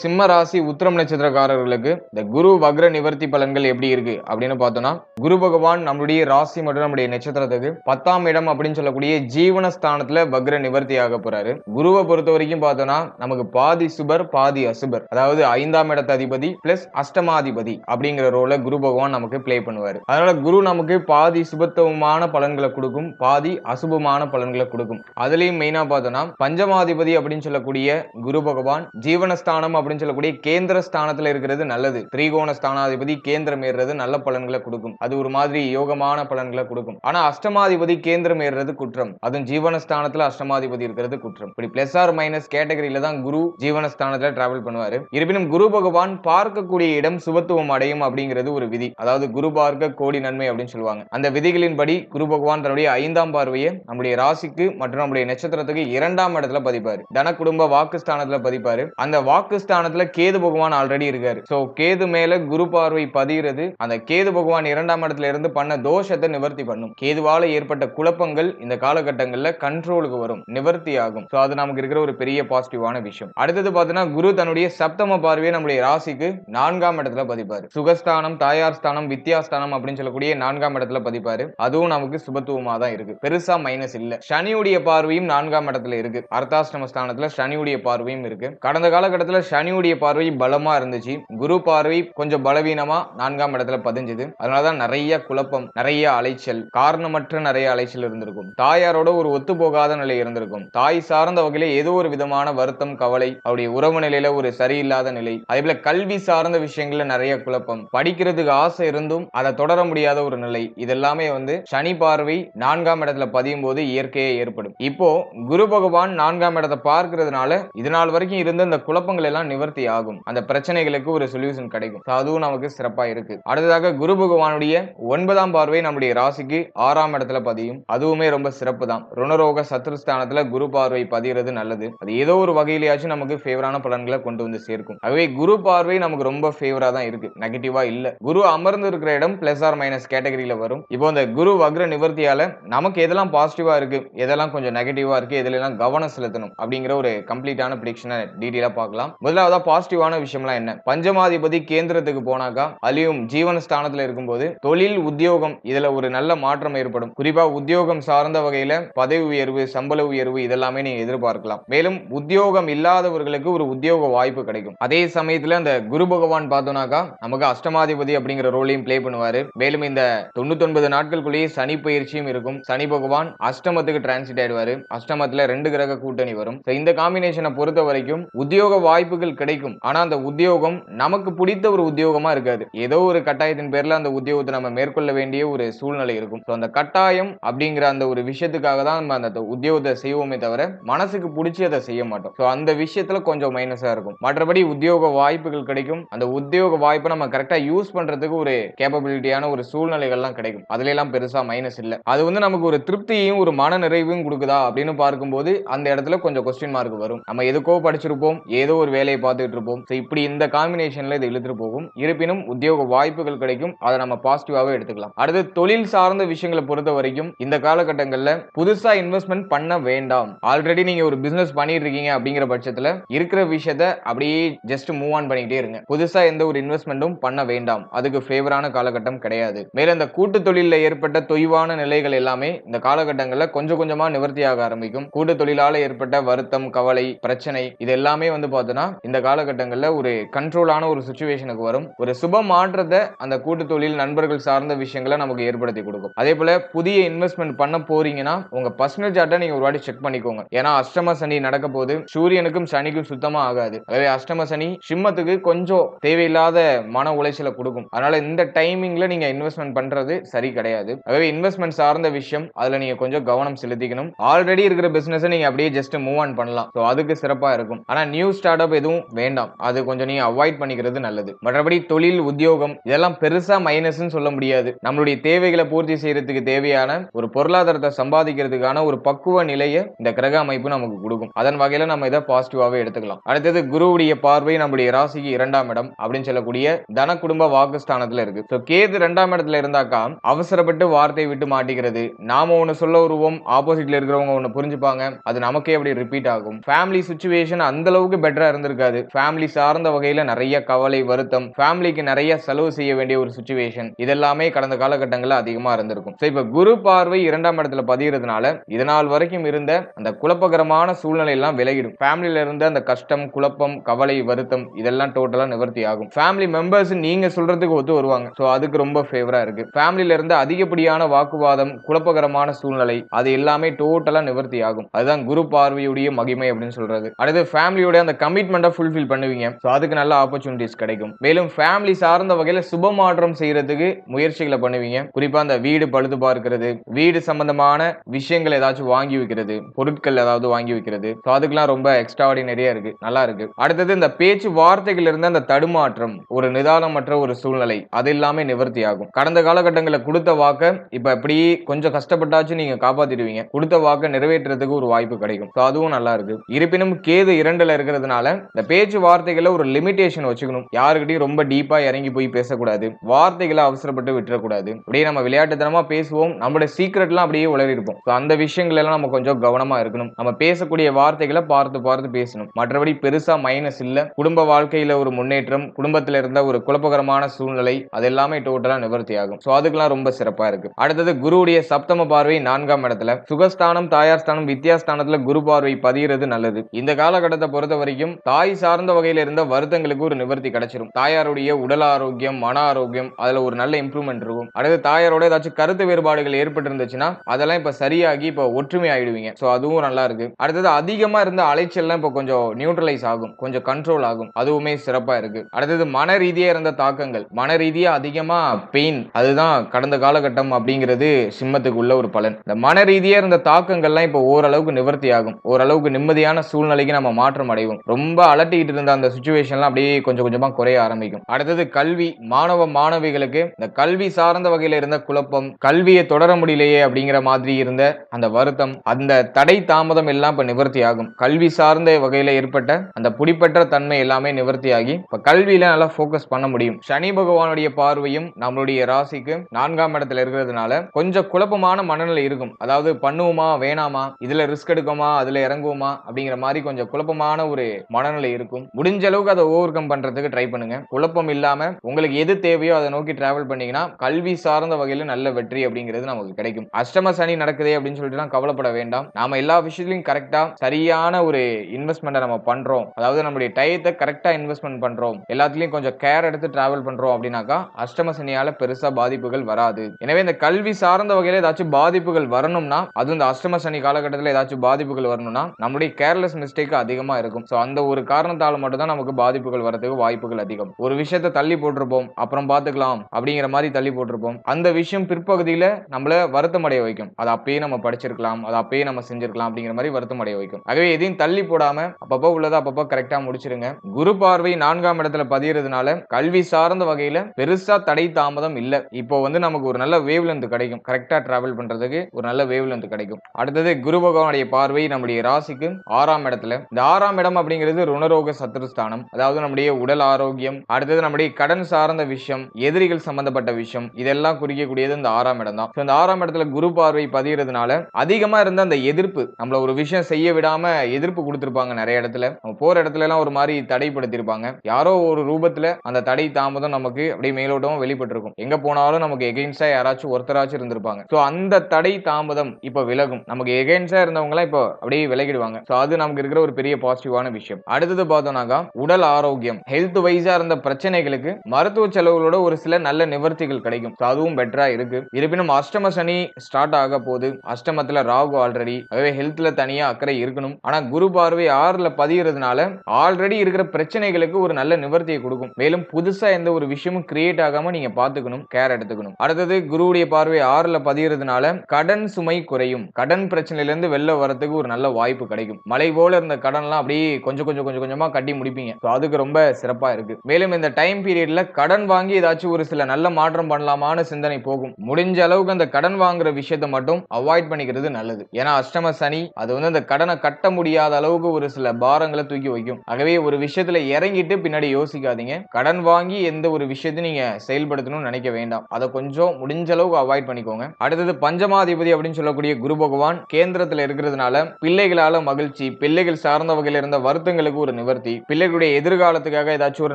சிம்ம ராசி உத்திரம் நட்சத்திரக்காரர்களுக்கு இந்த குரு வக்ர நிவர்த்தி பலன்கள் எப்படி இருக்கு அப்படின்னு பார்த்தோம்னா குரு பகவான் நம்மளுடைய ராசி மற்றும் நம்முடைய நட்சத்திரத்துக்கு பத்தாம் இடம் அப்படின்னு சொல்லக்கூடிய ஜீவனஸ்தானத்துல வக்ர நிவர்த்தி ஆக போறாரு. குருவை பொறுத்த வரைக்கும் பார்த்தோம்னா நமக்கு பாதி சுபர் பாதி அசுபர். அதாவது ஐந்தாம் இடத்த அதிபதி பிளஸ் அஷ்டமாதிபதி அப்படிங்கிற ரோல குரு பகவான் நமக்கு பிளே பண்ணுவார். அதனால குரு நமக்கு பாதி சுபத்துவமான பலன்களை கொடுக்கும் பாதி அசுபமான பலன்களை கொடுக்கும். அதுலயும் மெயினா பார்த்தோம்னா பஞ்சமாதிபதி அப்படின்னு சொல்லக்கூடிய குரு பகவான் ஜீவனஸ்தானம் அப்படின்னு சொல்லக்கூடிய கேந்திர ஸ்தானத்துல இருக்கிறது நல்லது. திரிகோண ஸ்தானாதிபதி கேந்திரம் ஏறுறது நல்ல பலன்களை கொடுக்கும். அது ஒரு மாதிரி யோகமான பலன்களை கொடுக்கும். ஆனா அஷ்டமாதிபதி கேந்திரம் ஏறுறது குற்றம். அதுவும் ஜீவனஸ்தானத்துல அஷ்டமாதிபதி இருக்கிறது குற்றம். இப்படி பிளஸ் ஆர் மைனஸ் கேட்டகரியில தான் குரு ஜீவனஸ்தானத்துல டிராவல் பண்ணுவாரு. இருப்பினும் குரு பகவான் பார்க்கக்கூடிய இடம் சுபத்துவம் அடையும் அப்படிங்கிறது ஒரு விதி. அதாவது குரு பார்க்க கோடி நன்மை அப்படின்னு சொல்லுவாங்க. அந்த விதிகளின்படி குரு பகவான் தன்னுடைய ஐந்தாம் பார்வையை நம்முடைய ராசிக்கு மற்றும் நம்முடைய நட்சத்திரத்துக்கு இரண்டாம் இடத்துல பதிப்பாரு. தன குடும்ப வாக்குஸ்தானத்துல பதிப்பாரு. அந்த வாக்கு வாக்குஸ்தானத்துல கேது பகவான் ஆல்ரெடி இருக்காரு. சோ கேது மேல குரு பார்வை பதிகிறது. அந்த கேது பகவான் இரண்டாம் இடத்துல இருந்து பண்ண தோஷத்தை நிவர்த்தி பண்ணும். கேதுவால ஏற்பட்ட குழப்பங்கள் இந்த காலகட்டங்கள்ல கண்ட்ரோலுக்கு வரும். நிவர்த்தி ஆகும் சோ அது நமக்கு இருக்கிற ஒரு பெரிய பாசிட்டிவான விஷயம். அடுத்தது பார்த்தீங்கன்னா குரு தன்னுடைய சப்தம பார்வையை நம்முடைய ராசிக்கு நான்காம் இடத்துல பதிப்பாரு. சுகஸ்தானம் தாயார் ஸ்தானம் வித்யாஸ்தானம் அப்படின்னு சொல்லக்கூடிய நான்காம் இடத்துல பதிப்பாரு. அதுவும் நமக்கு சுபத்துவமா தான் இருக்கு. பெருசா மைனஸ் இல்ல. சனியுடைய பார்வையும் நான்காம் இடத்துல இருக்கு. அர்த்தாஷ்டம ஸ்தானத்துல சனியுடைய பார்வையும் இருக்கு. கடந்த காலகட்டத்துல சனியுடைய பார்வை பலமா இருந்துச்சு. குரு பார்வை கொஞ்சம் பலவீனமா நான்காம் இடத்துல பதிஞ்சது. அதனாலதான் நிறைய குழப்பம் நிறைய அலைச்சல் காரணமற்ற நிறைய அலைச்சல் இருந்திருக்கும். தாயாரோட ஒரு ஒத்து போகாத நிலை இருந்திருக்கும். தாய் சார்ந்த வகையில ஏதோ ஒரு விதமான வருத்தம் கவலை அவருடைய உறவு நிலையில ஒரு சரியில்லாத நிலை. அதே போல கல்வி சார்ந்த விஷயங்கள்ல நிறைய குழப்பம். படிக்கிறதுக்கு ஆசை இருந்தும் அதை தொடர முடியாத ஒரு நிலை. இதெல்லாமே வந்து சனி பார்வை நான்காம் இடத்துல பதியும் போது இயற்கையே ஏற்படும். இப்போ குரு பகவான் நான்காம் இடத்தை பார்க்கிறதுனால இது நாள் வரைக்கும் இருந்த இந்த குழப்பங்கள் எல்லாம் நிவர்த்தி ஆகும் அந்த பிரச்சனைகளுக்கு ஒரு சொல்யூஷன் கிடைக்கும். அதுவும் நமக்கு சிறப்பா இருக்கு. அடுத்ததாக குரு பகவானுடைய ஒன்பதாம் பார்வை நம்முடைய ராசிக்கு ஆறாம் இடத்துல பதியும். அதுவுமே ரொம்ப சிறப்பு தான் ருணரோக சத்ருஸ்தானத்துல குரு பார்வை பதிகிறது நல்லது. அது ஏதோ ஒரு வகையிலேயாச்சும் நமக்கு ஃபேவரான பலன்களை கொண்டு வந்து சேர்க்கும். ஆகவே குரு பார்வை நமக்கு ரொம்ப ஃபேவரா தான் இருக்கு. நெகட்டிவா இல்ல. குரு அமர்ந்து இருக்கிற இடம் பிளஸ் ஆர் மைனஸ் கேட்டகரியில வரும். இப்போ இந்த குரு வக்ர நிவர்த்தியால நமக்கு எதெல்லாம் பாசிட்டிவா இருக்கு எதெல்லாம் கொஞ்சம் நெகட்டிவா இருக்கு எதுலாம் கவனம் செலுத்தணும் அப்படிங்கிற ஒரு கம்ப்ளீட்டான ப்ரிடிக்ஷனை டீட்டெயிலா பார்க்கலாம். முதலாவதா பாசிட்டிவான விஷயம்லாம் என்ன? பஞ்சமாதிபதி கேந்திரத்துக்கு போனாக்கா அலியும் ஜீவன ஸ்தானத்துல இருக்கும்போது தொழில் உத்தியோகம் இதுல ஒரு நல்ல மாற்றம் ஏற்படும். குறிப்பா உத்தியோகம் சார்ந்த வகையில பதவி உயர்வு சம்பள உயர்வு இதெல்லாமே நீங்க எதிர்பார்க்கலாம். மேலும் உத்தியோகம் இல்லாதவர்களுக்கு ஒரு உத்தியோக வாய்ப்பு கிடைக்கும். அதே சமயத்துல அந்த குரு பகவான் பார்த்தோம்னாக்கா நமக்கு அஷ்டமாதிபதி அப்படிங்கிற ரோலையும் பிளே பண்ணுவாரு. மேலும் இந்த தொண்ணூத்தி ஒன்பது நாட்களுக்குள்ளேயே சனி பயிற்சியும் இருக்கும். சனி பகவான் அஷ்டமத்துக்கு டிரான்சிட் ஆயிடுவாரு. அஷ்டமத்துல ரெண்டு கிரக கூட்டணி வரும். இந்த காம்பினேஷனை பொறுத்த வரைக்கும் உத்தியோக வாய்ப்புகள் கிடைக்கும். ஆனா அந்த உத்தியோகம் நமக்கு பிடித்த ஒரு உத்தியோகமா இருக்காது. ஏதோ ஒரு கட்டாயத்தின் பேர்ல அந்த உத்தியோகத்தை நம்ம மேற்கொள்ள வேண்டிய ஒரு சூழ்நிலை இருக்கும். அந்த கட்டாயம் அப்படிங்கிற அந்த ஒரு விஷயத்துக்காக தான் நம்ம அந்த உத்தியோகத்தை செய்வோமே தவிர மனசுக்கு பிடிச்சி அதை செய்ய மாட்டோம். ஸோ அந்த விஷயத்துல கொஞ்சம் மைனஸா இருக்கும். மற்றபடி உத்தியோக வாய்ப்புகள் கிடைக்கும். அந்த உத்தியோக வாய்ப்பை நம்ம கரெக்டா யூஸ் பண்றதுக்கு ஒரு கேப்பபிலிட்டியான ஒரு சூழ்நிலைகள்லாம் கிடைக்கும். அதுல எல்லாம் பெருசா மைனஸ் இல்ல. அது வந்து நமக்கு ஒரு திருப்தியையும் ஒரு மன நிறைவையும் கொடுக்குதா அப்படின்னு பார்க்கும்போது அந்த இடத்துல கொஞ்சம் கொஸ்டின் மார்க் வரும். நம்ம எதுக்கோ படிச்சிருப்போம். ஏதோ ஒரு வேலையை வேலையை பார்த்துட்டு இருப்போம் ஸோ இப்படி இந்த காம்பினேஷன்ல இது இழுத்துட்டு போகும். இருப்பினும் உத்தியோக வாய்ப்புகள் கிடைக்கும். அதை நம்ம பாசிட்டிவாகவே எடுத்துக்கலாம். அடுத்து தொழில் சார்ந்த விஷயங்களை பொறுத்த வரைக்கும் இந்த காலகட்டங்களில் புதுசா இன்வெஸ்ட்மெண்ட் பண்ண வேண்டாம். ஆல்ரெடி நீங்க ஒரு பிசினஸ் பண்ணிட்டு இருக்கீங்க அப்படிங்கிற பட்சத்துல இருக்கிற விஷயத்த அப்படியே ஜஸ்ட் மூவ் ஆன் பண்ணிக்கிட்டே இருங்க. புதுசா எந்த ஒரு இன்வெஸ்ட்மெண்ட்டும் பண்ண வேண்டாம். அதுக்கு ஃபேவரான காலகட்டம் கிடையாது. மேலும் இந்த கூட்டு தொழிலில் ஏற்பட்ட தொய்வான நிலைகள் எல்லாமே இந்த காலகட்டங்களில் கொஞ்சம் கொஞ்சமா நிவர்த்தியாக ஆரம்பிக்கும். கூட்டு தொழிலால ஏற்பட்ட வருத்தம் கவலை பிரச்சனை இது எல்லாமே வந்து பார்த்தோன்னா இந்த காலகட்டங்களில் ஒரு கண்ட்ரோலான ஒரு சுச்சுவேஷனுக்கு வரும். ஒரு சுப மாற்றத்தை அந்த கூட்டு தொழில் நண்பர்கள் சார்ந்த விஷயங்களை நமக்கு ஏற்படுத்தி கொடுக்கும். அதே போல புதிய இன்வெஸ்ட்மெண்ட் பண்ண போறீங்கன்னா உங்க பர்சனல் சார்ட்டை நீங்க ஒரு வாட்டி செக் பண்ணிக்கோங்க. ஏன்னா அஷ்டம சனி நடக்க போது சூரியனுக்கும் சனிக்கும் சுத்தமா ஆகாது. அதே அஷ்டம சனி சிம்மத்துக்கு கொஞ்சம் தேவையில்லாத மன உளைச்சலை கொடுக்கும். அதனால இந்த டைமிங்ல நீங்க இன்வெஸ்ட்மெண்ட் பண்றது சரி கிடையாது. ஆகவே இன்வெஸ்ட்மெண்ட் சார்ந்த விஷயம் அதுல நீங்க கொஞ்சம் கவனம் செலுத்திக்கணும். ஆல்ரெடி இருக்கிற பிசினஸ் நீங்க அப்படியே ஜஸ்ட் மூவ் ஆன் பண்ணலாம். ஸோ அதுக்கு சிறப்பா இருக்கும். ஆனா நியூ ஸ்டார்ட் அப் எதுவும் வேண்டாம். அது கொஞ்சம் நீங்க அவாய்ட் பண்ணிக்கிறது நல்லது. மற்றபடி தொழில் உத்தியோகம் இதெல்லாம் பெருசா மைனஸ்ன்னு சொல்ல முடியாது. நம்மளுடைய தேவைகளை பூர்த்தி செய்யறதுக்கு தேவையான ஒரு பொருளாதாரத்தை சம்பாதிக்கிறதுக்கான ஒரு பக்குவ நிலையை இந்த கிரக அமைப்பு நமக்கு கொடுக்கும். அதன் வகையில நம்ம இதை பாசிட்டிவாவே எடுத்துக்கலாம். அடுத்தது குருவுடைய பார்வை நம்முடைய ராசிக்கு இரண்டாம் இடம் அப்படின்னு சொல்லக்கூடிய தன குடும்ப வாக்குஸ்தானத்துல இருக்கு. ஸோ கேது இரண்டாம் இடத்துல இருந்தாக்கா அவசரப்பட்டு வார்த்தை விட்டு மாட்டிக்கிறது. நாம ஒண்ணு சொல்ல வருவோம் ஆப்போசிட்ல இருக்கிறவங்க ஒண்ணு புரிஞ்சுப்பாங்க. அது நமக்கே அப்படி ரிப்பீட் ஆகும். ஃபேமிலி சுச்சுவேஷன் அந்த அளவுக்கு பெட்டரா இருக்காது. ஃபேமிலி சார்ந்த வகையில நிறைய கவலை வருத்தம் ஃபேமிலிக்கு நிறைய செலவு செய்ய வேண்டிய ஒரு சுச்சுவேஷன் இதெல்லாமே கடந்த காலகட்டங்களில் அதிகமா இருந்திருக்கும். ஸோ இப்ப குரு பார்வை இரண்டாம் இடத்துல பதிகிறதுனால இதனால் வரைக்கும் இருந்த அந்த குழப்பகரமான சூழ்நிலை எல்லாம் விலகிடும். ஃபேமிலியில இருந்த அந்த கஷ்டம் குழப்பம் கவலை வருத்தம் இதெல்லாம் டோட்டலா நிவர்த்தி ஆகும். ஃபேமிலி மெம்பர்ஸ் நீங்க சொல்றதுக்கு ஒத்து வருவாங்க. ஸோ அதுக்கு ரொம்ப ஃபேவரா இருக்கு. ஃபேமிலியில இருந்து அதிகப்படியான வாக்குவாதம் குழப்பகரமான சூழ்நிலை அது எல்லாமே டோட்டலா நிவர்த்தி ஆகும். அதுதான் குரு பார்வையுடைய மகிமை அப்படின்னு சொல்றது. அடுத்து ஃபேமிலியோட அந்த கமிட்மெண்ட் கமிட்மெண்ட்டை ஃபுல்ஃபில் பண்ணுவீங்க. ஸோ அதுக்கு நல்ல ஆப்பர்ச்சுனிட்டிஸ் கிடைக்கும். மேலும் ஃபேமிலி சார்ந்த வகையில சுப மாற்றம் செய்யறதுக்கு முயற்சிகளை பண்ணுவீங்க. குறிப்பா அந்த வீடு பழுது பார்க்கிறது வீடு சம்பந்தமான விஷயங்கள் ஏதாச்சும் வாங்கி வைக்கிறது பொருட்கள் ஏதாவது வாங்கி வைக்கிறது. ஸோ அதுக்கெல்லாம் ரொம்ப எக்ஸ்ட்ராடினரியா இருக்கு. நல்லா இருக்கு. அடுத்தது இந்த பேச்சு வார்த்தைகள் இருந்த அந்த தடுமாற்றம் ஒரு நிதானமற்ற ஒரு சூழ்நிலை அது எல்லாமே நிவர்த்தி ஆகும். கடந்த காலகட்டங்களில் கொடுத்த வாக்க இப்ப இப்படி கொஞ்சம் கஷ்டப்பட்டாச்சும் நீங்க காப்பாத்திடுவீங்க. கொடுத்த வாக்க நிறைவேற்றுறதுக்கு ஒரு வாய்ப்பு கிடைக்கும். ஸோ அதுவும் நல்லா இருக்கு. இருப்பினும் கேது இரண்டுல இருக்கிறதுனால இந்த பேச்சு வார்த்தைகளை ஒரு லிமிடேஷன் வச்சுக்கணும். யாருக்கிட்டையும் ரொம்ப டீப்பா இறங்கி போய் பேசக்கூடாது. வார்த்தைகளை அவசரப்பட்டு விட்டுறக்கூடாது. அப்படியே நம்ம விளையாட்டுத்தனமா பேசுவோம். நம்மளுடைய சீக்ரெட்லாம் அப்படியே உளறி இருப்போம் ஸோ அந்த விஷயங்கள் எல்லாம் நம்ம கொஞ்சம் கவனமா இருக்கணும். நம்ம பேசக்கூடிய வார்த்தைகளை பார்த்து பார்த்து பேசணும். மற்றபடி பெருசா மைனஸ் இல்ல. குடும்ப வாழ்க்கையில ஒரு முன்னேற்றம் குடும்பத்துல இருந்த ஒரு குழப்பகரமான சூழ்நிலை அது எல்லாமே டோட்டலா நிவர்த்தி ஆகும் ஸோ அதுக்கெல்லாம் ரொம்ப சிறப்பா இருக்கு. அடுத்தது குருவுடைய சப்தம பார்வை நான்காம் இடத்துல. சுகஸ்தானம் தாயார் ஸ்தானம் வித்யாஸ்தானத்துல குரு பார்வை பதிகிறது நல்லது. இந்த காலகட்டத்தை பொறுத்த வரைக்கும் தாய் சார்ந்த வகையில இருந்த வருத்தங்களுக்கு ஒரு நிவர்த்தி கிடைச்சிரும். தாயாருடைய உடல் ஆரோக்கியம் மன ஆரோக்கியம் அதுல ஒரு நல்ல இம்ப்ரூவ்மெண்ட் இருக்கும். அடுத்து தாயாரோட ஏதாச்சும் கருத்து வேறுபாடுகள் ஏற்பட்டு இருந்துச்சுன்னா அதெல்லாம் இப்ப சரியாகி இப்ப ஒற்றுமை ஆயிடுவீங்க. ஸோ அதுவும் நல்லா இருக்கு. அடுத்தது அதிகமா இருந்த அலைச்சல்லாம் இப்ப கொஞ்சம் நியூட்ரலைஸ் ஆகும். கொஞ்சம் கண்ட்ரோல் ஆகும். அதுவுமே சிறப்பா இருக்கு. அடுத்தது மன ரீதியா இருந்த தாக்கங்கள். மன ரீதியா அதிகமா பெயின் அதுதான் கடந்த காலகட்டம் அப்படிங்கிறது சிம்மத்துக்கு உள்ள ஒரு பலன். இந்த மன ரீதியா இருந்த தாக்கங்கள்லாம் இப்போ ஓரளவுக்கு நிவர்த்தி ஆகும். ஓரளவுக்கு நிம்மதியான சூழ்நிலைக்கு நம்ம மாற்றம் அடைவோம். ரொம்ப அலட்டிக்கிட்டு இருந்த அந்த சுச்சுவேஷன்லாம் அப்படியே கொஞ்சம் கொஞ்சமாக குறைய ஆரம்பிக்கும். அடுத்தது கல்வி. மாணவ மாணவிகளுக்கு இந்த கல்வி சார்ந்த வகையில் இருந்த குழப்பம் கல்வியை தொடர முடியலையே அப்படிங்கிற மாதிரி இருந்த அந்த வருத்தம் அந்த தடை தாமதம் எல்லாம் இப்போ நிவர்த்தி ஆகும் கல்வி சார்ந்த வகையில் ஏற்பட்ட அந்த புடிப்பற்ற தன்மை எல்லாமே நிவர்த்தியாகி இப்போ கல்வியில நல்லா ஃபோக்கஸ் பண்ண முடியும். சனி பகவானுடைய பார்வையும் நம்மளுடைய ராசிக்கு நான்காம் இடத்துல இருக்கிறதுனால கொஞ்சம் குழப்பமான மனநிலை இருக்கும். அதாவது பண்ணுவோமா வேணாமா இதுல ரிஸ்க் எடுக்கோமா அதுல இறங்குவோமா அப்படிங்கிற மாதிரி கொஞ்சம் குழப்பமான ஒரு மனநிலை இருக்கும். முடிஞ்ச அளவுக்கு அதை ஓவர் கம் பண்றதுக்கு ட்ரை பண்ணுங்க. குழப்பம் இல்லாம உங்களுக்கு எது தேவையோ அதை நோக்கி டிராவல் பண்ணீங்கன்னா கல்வி சார்ந்த வகையில நல்ல வெற்றி அப்படிங்கிறது நமக்கு கிடைக்கும். அஷ்டம சனி நடக்குதே அப்படின்னு சொல்லிட்டு கவலைப்பட வேண்டாம். நாம எல்லா விஷயத்திலையும் கரெக்டா சரியான ஒரு இன்வெஸ்ட்மெண்ட்டை நம்ம பண்றோம். அதாவது நம்மளுடைய டயத்தை கரெக்டா இன்வெஸ்ட்மெண்ட் பண்றோம். எல்லாத்துலயும் கொஞ்சம் கேர் எடுத்து டிராவல் பண்றோம் அப்படின்னாக்கா அஷ்டம சனியால பெருசா பாதிப்புகள் வராது. எனவே இந்த கல்வி சார்ந்த வகையில ஏதாச்சும் பாதிப்புகள் வரணும்னா அதுவும் இந்த அஷ்டம சனி காலகட்டத்தில் ஏதாச்சும் பாதிப்புகள் வரணும்னா நம்முடைய கேர்லெஸ் மிஸ்டேக் அதிகமா இருக்கும். ஸோ அந்த ஒரு காரணத்தால் மட்டும்தான் நமக்கு பாதிப்புகள் வரதுக்கு வாய்ப்புகள் அதிகம். ஒரு விஷயத்தை தள்ளி போட்டிருப்போம் அப்புறம் பார்த்துக்கலாம் அப்படிங்கிற மாதிரி தள்ளி போட்டிருப்போம். அந்த விஷயம் பிற்பகுதியில நம்மள வருத்தம் அடைய வைக்கும். அதை அப்பயே நம்ம படிச்சிருக்கலாம் அதை அப்பயே நம்ம செஞ்சிருக்கலாம் அப்படிங்கிற மாதிரி வருத்தம் அடைய வைக்கும். ஆகவே எதையும் தள்ளி போடாம அப்பப்போ உள்ளதை அப்பப்போ கரெக்டா முடிச்சிருங்க. குரு பார்வை நான்காம் இடத்துல பதியறதுனால கல்வி சார்ந்த வகையில பெருசா தடை தாமதம் இல்ல. இப்போ வந்து நமக்கு ஒரு நல்ல வேவ் லென்த் கிடைக்கும் கரெக்டா டிராவல் பண்றதுக்கு ஒரு நல்ல வேவ் லென்த் கிடைக்கும். அடுத்தது குரு பகவானுடைய பார்வை நம்முடைய ராசிக்கு ஆறாம் இடத்துல. இந்த ஆறாம் இடம் அப்படிங்கிறது ருணரோக சத்துருஸ்தானம் அதாவது நம்முடைய உடல் ஆரோக்கியம் அடுத்தது நம்முடைய கடன் சார்ந்த விஷயம் எதிரிகள் சம்பந்தப்பட்ட விஷயம் இதெல்லாம் குறிக்கக்கூடியது இந்த ஆறாம் இடம் தான். இந்த ஆறாம் இடத்துல குரு பார்வை பதிகிறதுனால அதிகமா இருந்த அந்த எதிர்ப்பு நம்மள ஒரு விஷயம் செய்ய விடாம எதிர்ப்பு கொடுத்திருப்பாங்க நிறைய இடத்துல. நம்ம போற இடத்துல எல்லாம் ஒரு மாதிரி தடைப்படுத்திருப்பாங்க யாரோ ஒரு ரூபத்துல அந்த தடை தாமதம் நமக்கு அப்படியே மேலோட்டமும் வெளிப்பட்டிருக்கும். எங்க போனாலும் நமக்கு எகெயின்ஸ்டா யாராச்சும் ஒருத்தராச்சும் இருந்திருப்பாங்க. சோ அந்த தடை தாமதம் இப்ப விலகும். நமக்கு எகெயின்ஸ்டா இருந்தவங்க எல்லாம் இப்போ அப்படியே விலகிடுவாங்க. சோ அது நமக்கு இருக்கிற ஒரு பெரிய பாசிட்டிவான விஷயம். அடுத்து அடுத்தது பார்த்தோம்னாக்கா உடல் ஆரோக்கியம் ஹெல்த் வைஸா இருந்த பிரச்சனைகளுக்கு மருத்துவ செலவுகளோட ஒரு சில நல்ல நிவர்த்திகள் கிடைக்கும். அதுவும் பெட்டரா இருக்கு. இருப்பினும் அஷ்டம சனி ஸ்டார்ட் ஆக போகுது. அஷ்டமத்துல ராகு ஆல்ரெடி அதுவே ஹெல்த்ல தனியா அக்கறை இருக்கணும். ஆனா குரு பார்வை ஆறுல பதிகிறதுனால ஆல்ரெடி இருக்கிற பிரச்சனைகளுக்கு ஒரு நல்ல நிவர்த்தியை கொடுக்கும். மேலும் புதுசா எந்த ஒரு விஷயமும் கிரியேட் ஆகாம நீங்க பாத்துக்கணும் கேர் எடுத்துக்கணும். அடுத்தது குருவுடைய பார்வை ஆறுல பதிகிறதுனால கடன் சுமை குறையும். கடன் பிரச்சனையில இருந்து வெளில வரதுக்கு ஒரு நல்ல வாய்ப்பு கிடைக்கும். மலை போல இருந்த கடன்லாம் அப்படியே கொஞ்சம் கொஞ்சம் கொஞ்சம் கொஞ்சமா கட்டி முடிப்பீங்க. ஸோ அதுக்கு ரொம்ப சிறப்பா இருக்கு. மேலும் இந்த டைம் பீரியட்ல கடன் வாங்கி ஏதாச்சும் ஒரு சில நல்ல மாற்றம் பண்ணலாமான்னு சிந்தனை போகும். முடிஞ்ச அளவுக்கு அந்த கடன் வாங்குற விஷயத்தை மட்டும் அவாய்ட் பண்ணிக்கிறது நல்லது. ஏன்னா அஷ்டம சனி அது வந்து அந்த கடனை கட்ட முடியாத அளவுக்கு ஒரு சில பாரங்களை தூக்கி வைக்கும். ஆகவே ஒரு விஷயத்துல இறங்கிட்டு பின்னாடி யோசிக்காதீங்க. கடன் வாங்கி எந்த ஒரு விஷயத்தையும் நீங்க செயல்படுத்தணும்னு நினைக்க வேண்டாம். அதை கொஞ்சம் முடிஞ்ச அளவுக்கு அவாய்ட் பண்ணிக்கோங்க. அடுத்தது பஞ்சமாதிபதி அப்படின்னு சொல்லக்கூடிய குரு பகவான் கேந்திரத்துல இருக்கிறதுனால பிள்ளைகளால மகிழ்ச்சி பிள்ளைகள் சார்ந்த வகையில் இருந்த வருத்தங்களுக்கு ஒரு நிவர்த்தி. பிள்ளைகளுடைய எதிர்காலத்துக்காக ஏதாச்சும் ஒரு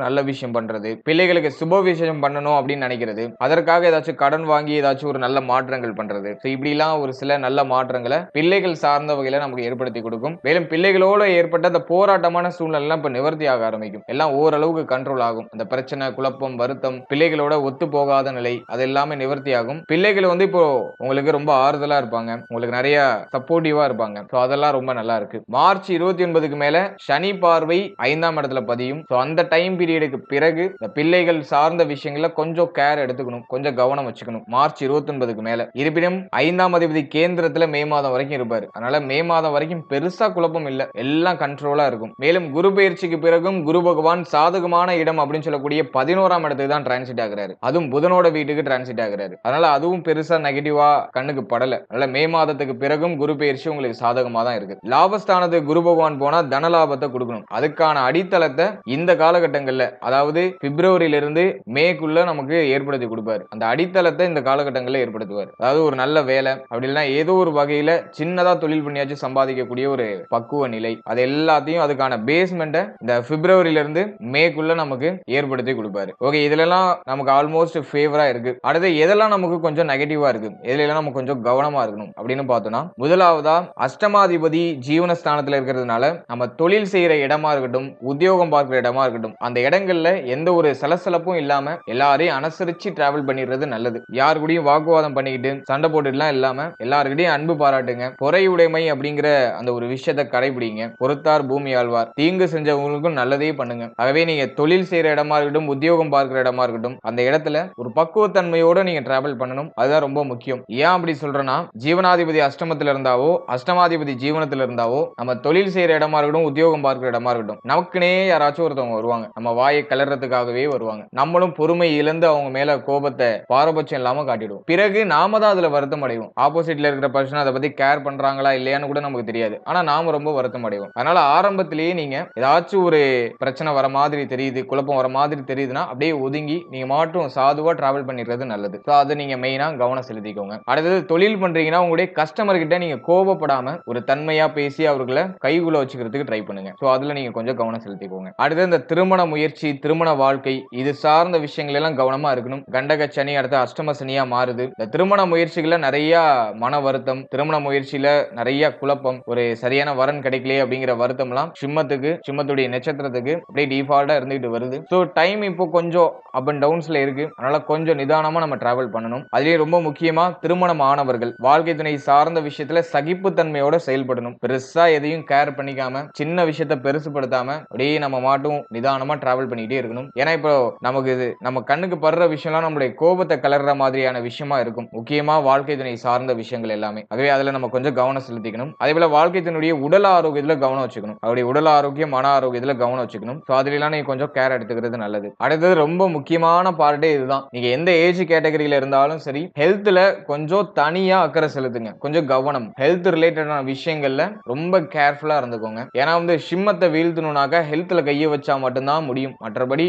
நல்ல விஷயம் பண்றது. பிள்ளைகளுக்கு சுப விஷயம் பண்ணணும் அப்படின்னு நினைக்கிறது. அதற்காக ஏதாச்சும் கடன் வாங்கி ஏதாச்சும் ஒரு நல்ல மாற்றங்கள் பண்றது. இப்படி இப்படிலாம் ஒரு சில நல்ல மாற்றங்களை பிள்ளைகள் சார்ந்த வகையில நமக்கு ஏற்படுத்தி கொடுக்கும். மேலும் பிள்ளைகளோட ஏற்பட்ட அந்த போராட்டமான சூழ்நிலை இப்ப நிவர்த்தி ஆக ஆரம்பிக்கும். எல்லாம் ஓரளவுக்கு கண்ட்ரோல் ஆகும். அந்த பிரச்சனை குழப்பம் வருத்தம் பிள்ளைகளோட ஒத்து போகாத நிலை அது எல்லாமே நிவர்த்தி ஆகும். பிள்ளைகள் வந்து இப்போ உங்களுக்கு ரொம்ப ஆறுதலா இருப்பாங்க. உங்களுக்கு நிறைய சப்போர்ட்டிவா இருப்பாங்க. ஸோ அதெல்லாம் ரொம்ப நல்லா இருக்கு. மார்ச் இருபத்தி ஒன்பதுக்கு மேல சனி பார்வை ஐந்தாம் இடத்துல பதியும். ஸோ அந்த டைம் பீரியடுக்கு பிறகு இந்த பிள்ளைகள் சார்ந்த விஷயங்கள கொஞ்சம் கேர் எடுத்துக்கணும். கொஞ்சம் கவனம் வச்சுக்கணும். மார்ச் இருபத்தி ஒன்பதுக்கு மேல. இருப்பினும் ஐந்தாம் அதிபதி கேந்திரத்துல மே மாதம் வரைக்கும் இருப்பாரு. அதனால மே மாதம் வரைக்கும் பெருசா குழப்பம் இல்லை. எல்லாம் கண்ட்ரோலா இருக்கும். மேலும் குரு பயிற்சிக்கு பிறகும் குரு பகவான் சாதகமான இடம் அப்படின்னு சொல்லக்கூடிய பதினோராம் இடத்துக்கு தான் டிரான்சிட் ஆகிறாரு. அதுவும் புதனோட வீட்டுக்கு டிரான்சிட் ஆகிறாரு. அதனால அதுவும் பெருசா நெகட்டிவா கண்ணுக்கு படல. அதனால மே மாதத்துக்கு பிறகும் குரு பயிற்சி உங்களுக்கு சாதகமா தான் இருக்கு. லாபஸ்தானத்துக்கு குரு பகவான் போனா தன லாபத்தை கொடுக்கணும். அதுக்கான அடித்தளத்தை இந்த காலகட்டங்கள்ல அதாவது பிப்ரவரியிலிருந்து மேக்குள்ள நமக்கு ஏற்படுத்தி கொடுப்பாரு. அந்த அடித்தளத்தை இந்த காலகட்டங்களில் ஏற்படுத்துவார். அதாவது ஒரு நல்ல வேலை அப்படி இல்லைன்னா ஏதோ ஒரு வகையில சின்னதா தொழில் பண்ணியாச்சும் சம்பாதிக்கக்கூடிய ஒரு பக்குவ நிலை. அது எல்லாத்தையும் அதுக்கான பேஸ்மெண்ட்டை இந்த பிப்ரவரியிலிருந்து மேக்குள்ள நமக்கு ஏற்படுத்தி கொடுப்பாரு. ஓகே இதுலலாம் நமக்கு ஆல்மோஸ்ட் ஃபேவரா இருக்கு. அடுத்து எதெல்லாம் நமக்கு கொஞ்சம் நெகட்டிவா இருக்கு? எதுல நம்ம கொஞ்சம் கவனமா இருக்கணும்? அப்படின்னு பார்த்தோம்னா முதலாவதா அஷ்டமாதிபதி ஜீவனஸ்தானத்துல இருக்கிறதுனால நம்ம தொழில் செய்யற இடம் இருக்கட்டும் உத்தியோகம் பார்க்குற இடமா இருக்கட்டும் அந்த இடங்கள்ல எந்த ஒரு சலசலப்பும் இல்லாம எல்லாரையும் அனுசரிச்சு டிராவல் பண்ணிடுறது நல்லது. யார் கூடயும் வாக்குவாதம் பண்ணிக்கிட்டு சண்டை போட்டுலாம் இல்லாம எல்லாருக்கிட்டையும் அன்பு பாராட்டுங்க. பொறையுடைமை அப்படிங்கிற அந்த ஒரு விஷயத்தை கடைபிடிங்க. பொறுத்தார் பூமி ஆழ்வார். தீங்கு செஞ்சவங்களுக்கும் நல்லதே பண்ணுங்க. ஆகவே நீங்க தொழில் செய்யற இடமா இருக்கட்டும் உத்தியோகம் பார்க்கிற இடமா இருக்கட்டும் அந்த இடத்துல ஒரு பக்குவத்தன்மையோட நீங்க டிராவல் பண்ணணும். அதுதான் ரொம்ப முக்கியம். ஏன் அப்படி சொல்றேன்னா ஜீவனாதிபதி அஷ்டமத்துல இருந்தாவோ அஷ்டமாதிபதி ஜீவனத்துல இருந்தாவோ நம்ம தொழில் செய்யற இடமா இருக்கட்டும் உத்தியோகம் பார்க்கிற இடமா இருக்கட்டும் நமக்குனே யாராச்சும் ஒருத்தவங்க வருவாங்க. நம்ம வாயை கலர்றதுக்காகவே வருவாங்க. நம்மளும் பொறுமை இழந்து அவங்க மேல கோபத்தை பாரபட்சம் இல்லாம காட்டிடுவோம். பிறகு நாம தான் அதுல வருத்தம் அடைவோம். ஆப்போசிட்ல இருக்கிற பர்சன் அதை பத்தி கேர் பண்றாங்களா இல்லையான்னு கூட நமக்கு தெரியாது. ஆனா நாம ரொம்ப வருத்தம் அடைவோம். அதனால ஆரம்பத்திலேயே நீங்க ஏதாச்சும் ஒரு பிரச்சனை வர மாதிரி தெரியுது குழப்பம் வர மாதிரி தெரியுதுன்னா அப்படியே ஒதுங்கி நீங்க மாட்டும் சாதுவா டிராவல் பண்ணிடுறது நல்லது. ஸோ அதை நீங்க மெயினா கவனம் செலுத்திக்கோங்க. அடுத்தது தொழில் பண்றீங்கன்னா உங்களுடைய கஸ்டமர் கிட்ட நீங்க கோபப்படாம ஒரு தன்மையா பேசி அவர்களை கைக்குள்ள வச்சுக்கிறதுக்கு ட்ரை பண்ணுங்க. ஸோ அதுல நீங்க கொஞ்சம் கவனம் செலுத்திக்கோங்க. அடுத்து இந்த திருமண முயற்சி திருமண வாழ்க்கை இது சார்ந்த விஷயங்கள் எல்லாம் கவனமா இருக்கணும். கண்டக சனி அடுத்து அஷ்டம சனியா மாறுது. இந்த திருமண முயற்சிகளை நிறைய மன வருத்தம் திருமண முயற்சியில நிறைய குழப்பம் ஒரு சரியான வரன் கிடைக்கலையே அப்படிங்கிற வருத்தம்லாம் சிம்மத்துக்கு சிம்மத்துடைய நட்சத்திரத்துக்கு அப்படியே டிஃபால்ட்டா இருந்துகிட்டு வருது. ஸோ டைம் இப்போ கொஞ்சம் அப் அண்ட் டவுன்ஸ்ல இருக்கு. அதனால கொஞ்சம் நிதானமா நம்ம டிராவல் பண்ணணும். அதுலயும் ரொம்ப முக்கியமா திருமணம் ஆனவர்கள் வாழ்க்கை துணை சார்ந்த விஷயத்துல சகிப்புத்தன்மையோட செயல்படணும். பெருசா எதையும் கேர் பண்ணிக்காம சின்ன விஷயத்த படுத்தாம அப்படியே நம்ம மாட்டும் நிதானமா டிராவல் பண்ணிக்கிட்டே இருக்கணும். ஏன்னா இப்போ நமக்கு இது நம்ம கண்ணுக்கு படுற விஷயம்லாம் நம்மளுடைய கோபத்தை கலர்ற மாதிரியான விஷயமா இருக்கும். முக்கியமா வாழ்க்கை துணை சார்ந்த விஷயங்கள் எல்லாமே. ஆகவே அதுல நம்ம கொஞ்சம் கவனம் செலுத்திக்கணும். அதே போல வாழ்க்கை உடல் ஆரோக்கியத்துல கவனம் வச்சுக்கணும். அவருடைய உடல் ஆரோக்கியம் மன ஆரோக்கியத்துல கவனம் வச்சுக்கணும். ஸோ அதுலாம் நீங்க கொஞ்சம் கேர் எடுத்துக்கிறது நல்லது. அடுத்தது ரொம்ப முக்கியமான பார்ட்டே இதுதான். நீங்க எந்த ஏஜ் கேட்டகரியில இருந்தாலும் சரி ஹெல்த்ல கொஞ்சம் தனியா அக்கறை செலுத்துங்க. கொஞ்சம் கவனம். ஹெல்த் ரிலேட்டடான விஷயங்கள்ல ரொம்ப கேர்ஃபுல்லா இருந்துக்கோங்க. ஏன்னா வந்து சிம்மத்தை வீழ்த்தணும்னாக்கா ஹெல்த்ல கையை வச்சா மட்டும்தான் முடியும். மற்றபடி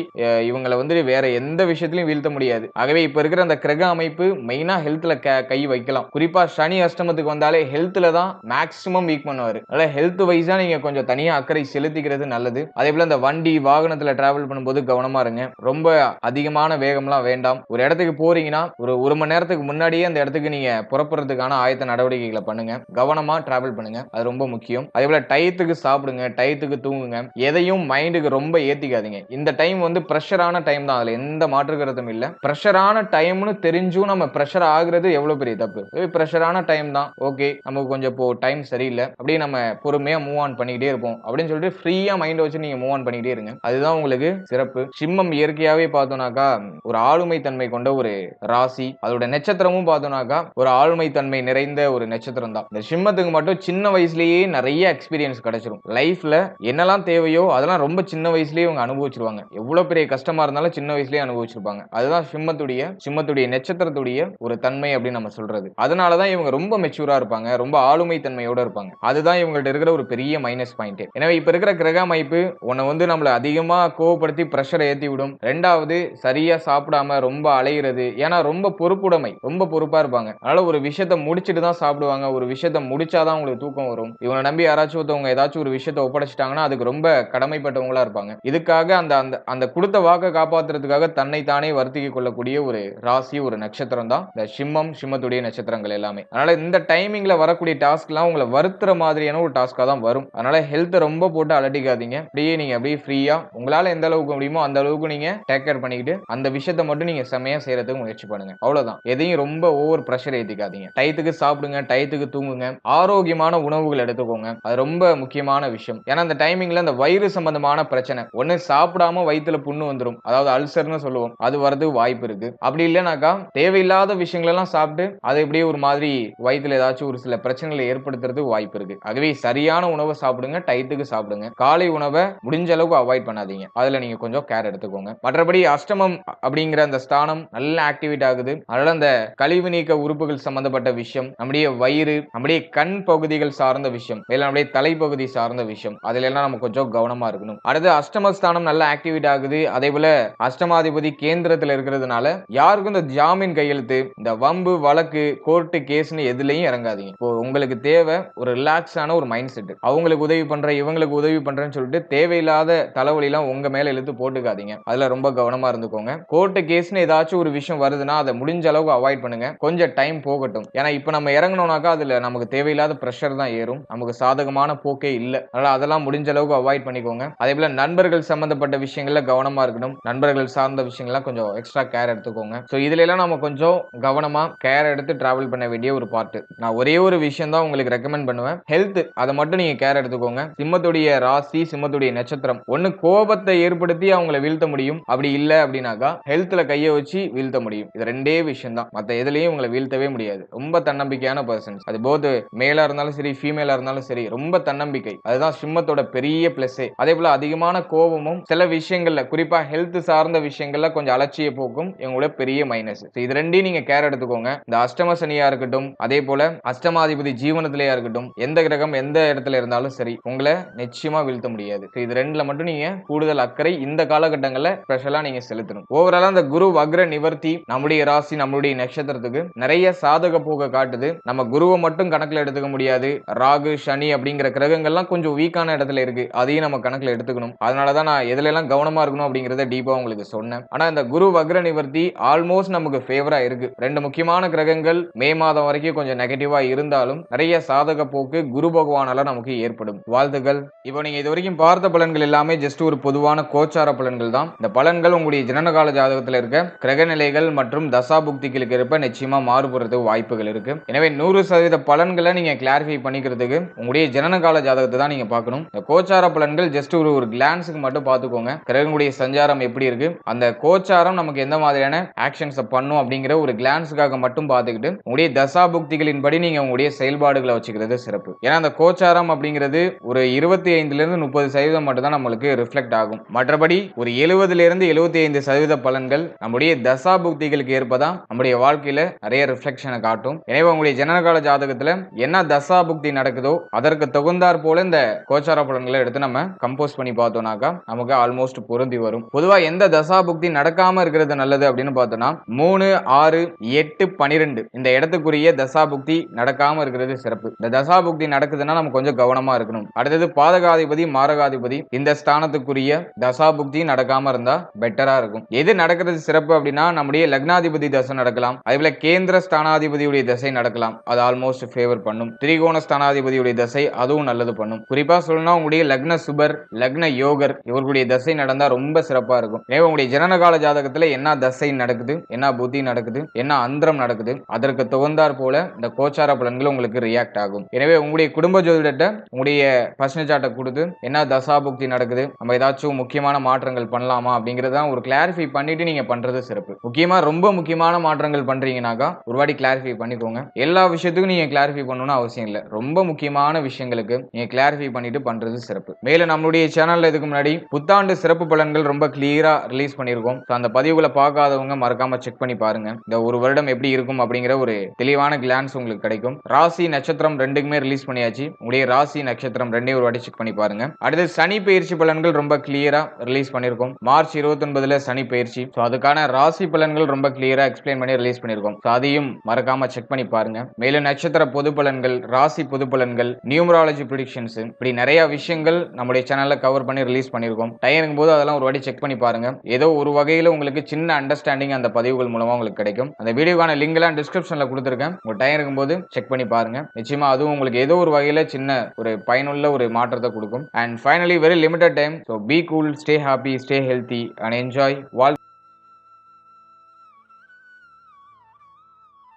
இவங்களை வந்து வேற எந்த விஷயத்திலையும் வீழ்த்த முடியாது. ஆகவே இப்ப இருக்கிற அந்த கிரக அமைப்பு மெயினா ஹெல்த்ல கை வைக்கலாம். குறிப்பா சனி அஷ்டமத்துக்கு வந்தாலே ஹெல்த்ல தான் மேக்ஸிமம் வீக் பண்ணுவாரு. அதனால ஹெல்த் வைஸா நீங்க கொஞ்சம் தனியா அக்கறை செலுத்திக்கிறது நல்லது. அதே போல இந்த வண்டி வாகனத்துல டிராவல் பண்ணும்போது கவனமா இருங்க. ரொம்ப அதிகமான வேகம்லாம் வேண்டாம். ஒரு இடத்துக்கு போறீங்கன்னா ஒரு ஒரு மணி நேரத்துக்கு முன்னாடியே அந்த இடத்துக்கு நீங்க புறப்படுறதுக்கான ஆயத்த நடவடிக்கைகளை பண்ணுங்க. கவனமா டிராவல் பண்ணுங்க. அது ரொம்ப முக்கியம். அதே போல டயத்துக்கு சாப்பிடுங்க. டயத்துக்கு தூங்க தூங்குங்க. எதையும் மைண்டுக்கு ரொம்ப ஏத்திக்காதீங்க. இந்த டைம் வந்து ப்ரெஷரான டைம் தான். அதுல எந்த மாற்று கருத்தும் இல்ல. ப்ரெஷரான டைம்னு தெரிஞ்சும் நம்ம ப்ரெஷர் ஆகுறது எவ்வளவு பெரிய தப்பு? ப்ரெஷரான டைம் தான். ஓகே நமக்கு கொஞ்சம் இப்போ டைம் சரியில்லை. அப்படியே நம்ம பொறுமையா மூவ் ஆன் பண்ணிக்கிட்டே இருப்போம். அப்படின்னு சொல்லிட்டு ஃப்ரீயா மைண்ட் வச்சு நீங்க மூவ் ஆன் பண்ணிக்கிட்டே இருங்க. அதுதான் உங்களுக்கு சிறப்பு. சிம்மம் இயற்கையாவே பார்த்தோம்னாக்கா ஒரு ஆளுமை தன்மை கொண்ட ஒரு ராசி. அதோட நட்சத்திரமும் பார்த்தோம்னாக்கா ஒரு ஆளுமை தன்மை நிறைந்த ஒரு நட்சத்திரம் தான் இந்த சிம்மத்துக்கு மட்டும் சின்ன வயசுலயே நிறைய எக்ஸ்பீரியன்ஸ் கிடைச்சிரும். லைஃப்ல என்ன என்னெல்லாம் தேவையோ அதெல்லாம் ரொம்ப சின்ன வயசுலேயே இவங்க அனுபவிச்சிருவாங்க. எவ்வளவு பெரிய கஷ்டமா இருந்தாலும் சின்ன வயசுலேயே அனுபவிச்சிருப்பாங்க. அதுதான் சிம்மத்துடைய சிம்மத்துடைய நட்சத்திரத்துடைய ஒரு தன்மை அப்படின்னு நம்ம சொல்றது. அதனாலதான் இவங்க ரொம்ப மெச்சூராக இருப்பாங்க ரொம்ப ஆளுமை தன்மையோட இருப்பாங்க. அதுதான் இவங்கள்ட்ட இருக்கிற ஒரு பெரிய மைனஸ் பாயிண்ட் எனவே இப்போ இருக்கிற கிரக அமைப்பு உன்னை வந்து நம்மளை அதிகமாக கோவப்படுத்தி ப்ரெஷரை ஏற்றி விடும். ரெண்டாவது சரியா சாப்பிடாம ரொம்ப அலையிறது. ஏன்னா ரொம்ப பொறுப்புடைமை ரொம்ப பொறுப்பாக இருப்பாங்க. அதனால ஒரு விஷயத்த முடிச்சுட்டு தான் சாப்பிடுவாங்க. ஒரு விஷயத்த முடிச்சாதான் உங்களுக்கு தூக்கம் வரும். இவனை நம்பி யாராச்சும் ஒருத்தவங்க ஏதாச்சும் ஒரு விஷயத்த ஒப்படைச்சிட்டாங்கன்னா அதுக்கு ரொம்ப கடமைப்பட்டவங்களா இருப்பாங்க. இதுக்காக அந்த அந்த அந்த கொடுத்த வாக்கை காப்பாத்துறதுக்காக தன்னை தானே வருத்திக் கொள்ளக்கூடிய ஒரு ராசி ஒரு நட்சத்திரம் தான் இந்த சிம்மம் சிம்மத்துடைய நட்சத்திரங்கள் எல்லாமே. அதனால இந்த டைமிங்ல வரக்கூடிய டாஸ்க்லாம் உங்களை வருத்துற மாதிரியான ஒரு டாஸ்கா தான் வரும். அதனால ஹெல்த்தை ரொம்ப போட்டு அலட்டிக்காதீங்க. அப்படியே நீங்க அப்படியே ஃப்ரீயா உங்களால எந்த அளவுக்கு முடியுமோ அந்த அளவுக்கு நீங்க டேக் கேர் பண்ணிக்கிட்டு அந்த விஷயத்த மட்டும் நீங்க செமையா செய்யறதுக்கு முயற்சி பண்ணுங்க. அவ்வளவுதான். எதையும் ரொம்ப ஓவர் ப்ரெஷர் ஏத்திக்காதீங்க. டயத்துக்கு சாப்பிடுங்க டயத்துக்கு தூங்குங்க. ஆரோக்கியமான உணவுகள் எடுத்துக்கோங்க. அது ரொம்ப முக்கியமான விஷயம். ஏன்னா அந்த டைமிங் டைமிங்ல அந்த வயிறு சம்பந்தமான பிரச்சனை. ஒண்ணு சாப்பிடாம வயிற்றுல புண்ணு வந்துடும் அதாவது அல்சர்னு சொல்லுவோம். அது வரது வாய்ப்பு இருக்கு. அப்படி இல்லைனாக்கா தேவையில்லாத விஷயங்கள் எல்லாம் சாப்பிட்டு அது இப்படியே ஒரு மாதிரி வயித்துல ஏதாச்சும் ஒரு சில பிரச்சனைகளை ஏற்படுத்துறதுக்கு வாய்ப்பு இருக்கு. ஆகவே சரியான உணவை சாப்பிடுங்க டயத்துக்கு சாப்பிடுங்க. காலை உணவை முடிஞ்ச அளவுக்கு அவாய்ட் பண்ணாதீங்க. அதுல நீங்க கொஞ்சம் கேர் எடுத்துக்கோங்க. மற்றபடி அஷ்டமம் அப்படிங்கிற அந்த ஸ்தானம் நல்ல ஆக்டிவேட் ஆகுது. அதனால அந்த கழிவு நீக்க உறுப்புகள் சம்பந்தப்பட்ட விஷயம் நம்முடைய வயிறு நம்முடைய கண் பகுதிகள் சார்ந்த விஷயம் இல்லை நம்முடைய தலைப்பகுதி சார்ந்த விஷயம் அதுல எல்லாம் நம்ம கொஞ்சம் கவனமா இருக்கணும். அடுத்து அஷ்டமஸ்தானம் நல்லா ஆக்டிவேட் ஆகுது. அதே போல அஷ்டமாதிபதி கேந்திரத்துல இருக்கிறதுனால யாருக்கும் இந்த ஜாமீன் கையெழுத்து இந்த வம்பு வழக்கு கோர்ட்டு கேஸ்னு எதுலயும் இறங்காதீங்க. இப்போ உங்களுக்கு தேவை ஒரு ரிலாக்ஸான ஒரு மைண்ட் செட் அவங்களுக்கு உதவி பண்றேன் இவங்களுக்கு உதவி பண்றேன்னு சொல்லிட்டு தேவையில்லாத தலைவலி எல்லாம் உங்க மேல இழுத்து போட்டுக்காதீங்க. அதுல ரொம்ப கவனமா இருந்துக்கோங்க. கோர்ட்டு கேஸ்னு ஏதாச்சும் ஒரு விஷயம் வருதுன்னா அதை முடிஞ்ச அளவுக்கு அவாய்ட் பண்ணுங்க. கொஞ்சம் டைம் போகட்டும். ஏன்னா இப்ப நம்ம இறங்கணும்னாக்கா அதுல நமக்கு தேவையில்லாத ப்ரெஷர் தான் ஏறும். நமக்கு சாதகமான போக்கே இல்லை. அதனால அதெல்லாம் முடிஞ்ச அளவுக்கு அவாய்ட் பண்ணிக்கோங்க. அதே போல நண்பர்கள் சம்பந்தப்பட்ட விஷயங்கள்ல கவனமா இருக்கணும். நண்பர்கள் சார்ந்த விஷயங்கள்லாம் கொஞ்சம் எக்ஸ்ட்ரா கேர் எடுத்துக்கோங்க. ஸோ இதுல எல்லாம் நம்ம கொஞ்சம் கவனமா கேர் எடுத்து டிராவல் பண்ண வேண்டிய ஒரு பார்ட் நான் ஒரே ஒரு விஷயம் தான் உங்களுக்கு ரெக்கமெண்ட் பண்ணுவேன். ஹெல்த் அதை மட்டும் நீங்க கேர் எடுத்துக்கோங்க. சிம்மத்துடைய ராசி சிம்மத்துடைய நட்சத்திரம் ஒண்ணு கோபத்தை ஏற்படுத்தி அவங்கள வீழ்த்த முடியும். அப்படி இல்ல அப்படின்னாக்கா ஹெல்த்ல கையை வச்சு வீழ்த்த முடியும். இது ரெண்டே விஷயம் தான். மத்த எதுலயும் உங்களை வீழ்த்தவே முடியாது. ரொம்ப தன்னம்பிக்கையான பர்சன்ஸ் அது போது மேலா இருந்தாலும் சரி ஃபீமேலா இருந்தாலும் சரி ரொம்ப தன்னம்பிக்கை. அதுதான் சிம்மத்தோட பெரிய பிளஸ்ஸே அதே போல அதிகமான கோபமும் சில விஷயங்கள்ல குறிப்பா ஹெல்த் சார்ந்த விஷயங்கள்ல கொஞ்சம் அலட்சிய போக்கும் எங்களோட பெரிய மைனஸ் இது ரெண்டையும் நீங்க கேர் எடுத்துக்கோங்க. இந்த அஷ்டம சனியா இருக்கட்டும் அதே போல அஷ்டமாதிபதி ஜீவனத்திலேயா இருக்கட்டும் எந்த கிரகம் எந்த இடத்துல இருந்தாலும் சரி உங்களை நிச்சயமா வீழ்த்த முடியாது. இது ரெண்டுல மட்டும் நீங்க கூடுதல் அக்கறை இந்த காலகட்டங்கள்ல ஸ்பெஷலா நீங்க செலுத்தணும். ஓவராலா அந்த குரு வக்ர நிவர்த்தி நம்முடைய ராசி நம்மளுடைய நட்சத்திரத்துக்கு நிறைய சாதக போக காட்டுது. நம்ம குருவை மட்டும் கணக்குல எடுத்துக்க முடியாது. ராகு சனி அப்படிங்கிற கிரகங்கள்லாம் கொஞ்சம் வீக்கான இடத்துல இருக்கு. அதையும் நம்ம கணக்குல எடுத்துக்கணும். அதனால தான் நான் எதுல எல்லாம் கவனமா இருக்கணும் அப்படிங்கறத டீப்பா உங்களுக்கு சொன்னேன். ஆனா இந்த குரு வக்ர நிவர்த்தி ஆல்மோஸ்ட் நமக்கு ஃபேவரா இருக்கு. ரெண்டு முக்கியமான கிரகங்கள் மே மாதம் வரைக்கும் கொஞ்சம் நெகட்டிவா இருந்தாலும் நிறைய சாதக போக்கு குரு பகவானால நமக்கு ஏற்படும். வாழ்த்துக்கள். இப்போ நீங்க இது வரைக்கும் பார்த்த பலன்கள் எல்லாமே ஜஸ்ட் ஒரு பொதுவான கோச்சார பலன்கள் தான். இந்த பலன்கள் உங்களுடைய ஜனனகால ஜாதகத்தில் இருக்க கிரக நிலைகள் மற்றும் தசா புக்திகளுக்கு இருப்ப நிச்சயமா மாறுபடுறதுக்கு வாய்ப்புகள் இருக்கு. எனவே நூறு சதவீத பலன்களை நீங்க கிளாரிஃபை பண்ணிக்கிறதுக்கு உங்களுடைய ஜனனகால ஜாதகத்தை தான் நீங்க பார்க்கணும். இந்த கோச் கோச்சார பலன்கள் ஜஸ்ட் ஒரு ஒரு கிளான்ஸுக்கு மட்டும் பார்த்துக்கோங்க. கிரகங்களுடைய சஞ்சாரம் எப்படி இருக்கு? அந்த கோச்சாரம் நமக்கு எந்த மாதிரியான ஆக்ஷன்ஸை பண்ணும் அப்படிங்கிற ஒரு கிளான்ஸுக்காக மட்டும் பார்த்துக்கிட்டு உங்களுடைய தசா புக்திகளின்படி நீங்க உங்களுடைய செயல்பாடுகளை வச்சுக்கிறது சிறப்பு. ஏன்னா அந்த கோச்சாரம் அப்படிங்கிறது ஒரு இருபத்தி ஐந்துல இருந்து முப்பது சதவீதம் மட்டும் தான் நம்மளுக்கு ரிஃப்ளெக்ட் ஆகும். மற்றபடி ஒரு எழுபதுல இருந்து எழுபத்தி ஐந்து சதவீத பலன்கள் நம்முடைய தசா புக்திகளுக்கு ஏற்பதான் நம்முடைய வாழ்க்கையில நிறைய ரிஃப்ளெக்ஷனை காட்டும். எனவே உங்களுடைய ஜனனகால ஜாதகத்துல என்ன தசா புக்தி நடக்குதோ அதற்கு தகுந்தாற் போல இந்த கோச்சார பலன்களை எல்லாம் எடுத்து நம்ம கம்போஸ் பண்ணி பார்த்தோம்னாக்கா நமக்கு ஆல்மோஸ்ட் பொருந்தி வரும். பொதுவா எந்த தசா புக்தி நடக்காம இருக்கிறது நல்லது அப்படின்னு பார்த்தோம்னா மூணு ஆறு எட்டு பனிரெண்டு இந்த இடத்துக்குரிய தசா புக்தி நடக்காம இருக்கிறது சிறப்பு. இந்த தசா புக்தி நடக்குதுன்னா நம்ம கொஞ்சம் கவனமா இருக்கணும். அடுத்தது பாதகாதிபதி மாரகாதிபதி இந்த ஸ்தானத்துக்குரிய தசா புக்தி நடக்காம இருந்தா பெட்டரா இருக்கும். எது நடக்கிறது சிறப்பு அப்படின்னா நம்முடைய லக்னாதிபதி தசை நடக்கலாம். அதே போல கேந்திர ஸ்தானாதிபதியுடைய தசை நடக்கலாம். அது ஆல்மோஸ்ட் ஃபேவர் பண்ணும். திரிகோண ஸ்தானாதிபதியுடைய தசை அதுவும் நல்லது பண்ணும். குறிப்பா சொல்லணும்னா உங்களுடைய லக்ன சுபர் லக்ன யோகர் இவர்களுடைய தசை நடந்தா ரொம்ப சிறப்பா இருக்கும். எனவே உங்களுடைய ஜனனகால ஜாதகத்துல என்ன தசை நடக்குது என்ன புத்தி நடக்குது என்ன அந்தரம் நடக்குது அதற்கு துவந்தார் போல இந்த கோச்சார பலன்கள் உங்களுக்கு ரியாக்ட் ஆகும். எனவே உங்களுடைய குடும்ப ஜோதிடத்தை உங்களுடைய பர்சனல் சார்ட்டை கொடுத்து என்ன தசாபுக்தி நடக்குது நம்ம ஏதாச்சும் முக்கியமான மாற்றங்கள் பண்ணலாமா அப்படிங்கறத ஒரு கிளாரிஃபை பண்ணிட்டு நீங்க பண்றது சிறப்பு. முக்கியமா ரொம்ப முக்கியமான மாற்றங்கள் பண்றீங்கன்னாக்கா ஒரு வாட்டி கிளாரிஃபை பண்ணிக்கோங்க. எல்லா விஷயத்துக்கும் நீங்க கிளாரிஃபை பண்ணணும்னு அவசியம் இல்லை. ரொம்ப முக்கியமான விஷயங்களுக்கு நீங்க கிளாரிஃபை பண்ணிட்டு பண்றது சிறப்பு. மேலும் நம்மளுடைய சேனல்ல இதுக்கு முன்னாடி புத்தாண்டு சிறப்பு பலன்கள் ரொம்ப கிளியரா ரிலீஸ் பண்ணியிருக்கோம். அந்த பதிவுகளை பார்க்காதவங்க மறக்காம செக் பண்ணி பாருங்க. இந்த ஒரு வருடம் எப்படி இருக்கும் அப்படிங்கிற ஒரு தெளிவான கிளான்ஸ் உங்களுக்கு கிடைக்கும். ராசி நட்சத்திரம் ரெண்டுக்குமே ரிலீஸ் பண்ணியாச்சு. உங்களுடைய ராசி நட்சத்திரம் ரெண்டே ஒரு வாட்டி செக் பண்ணி பாருங்க. அடுத்து சனி பயிற்சி பலன்கள் ரொம்ப கிளியரா ரிலீஸ் பண்ணியிருக்கோம். மார்ச் இருபத்தி ஒன்பதுல சனி பயிற்சி. ஸோ அதுக்கான ராசி பலன்கள் ரொம்ப கிளியரா எக்ஸ்பிளைன் பண்ணி ரிலீஸ் பண்ணியிருக்கோம். ஸோ அதையும் மறக்காம செக் பண்ணி பாருங்க. மேலும் நட்சத்திர பொது பலன்கள் ராசி பொது பலன்கள் நியூமராலஜி ப்ரிடிக்ஷன்ஸ் இப்படி நிறைய விஷயங்கள் நம்முடைய சேனலில் கவர் பண்ணி ரிலீஸ் பண்ணியிருக்கோம் டைம் இருக்கும்போது அதெல்லாம் ஒரு வாட்டி செக் பண்ணி பாருங்க. ஏதோ ஒரு வகையில் உங்களுக்கு சின்ன அண்டர்ஸ்டாண்டிங் அந்த பதிவுகள் மூலமாக உங்களுக்கு கிடைக்கும். அந்த வீடியோக்கான லிங்க்லாம் டிஸ்கிரிப்ஷனில் கொடுத்துருக்கேன். உங்கள் டைம் இருக்கும்போது செக் பண்ணி பாருங்க. நிச்சயமா அதுவும் உங்களுக்கு ஏதோ ஒரு வகையில் சின்ன ஒரு பயனுள்ள ஒரு மாற்றத்தை கொடுக்கும். And finally very limited time so be cool stay happy stay healthy and enjoy வாழ்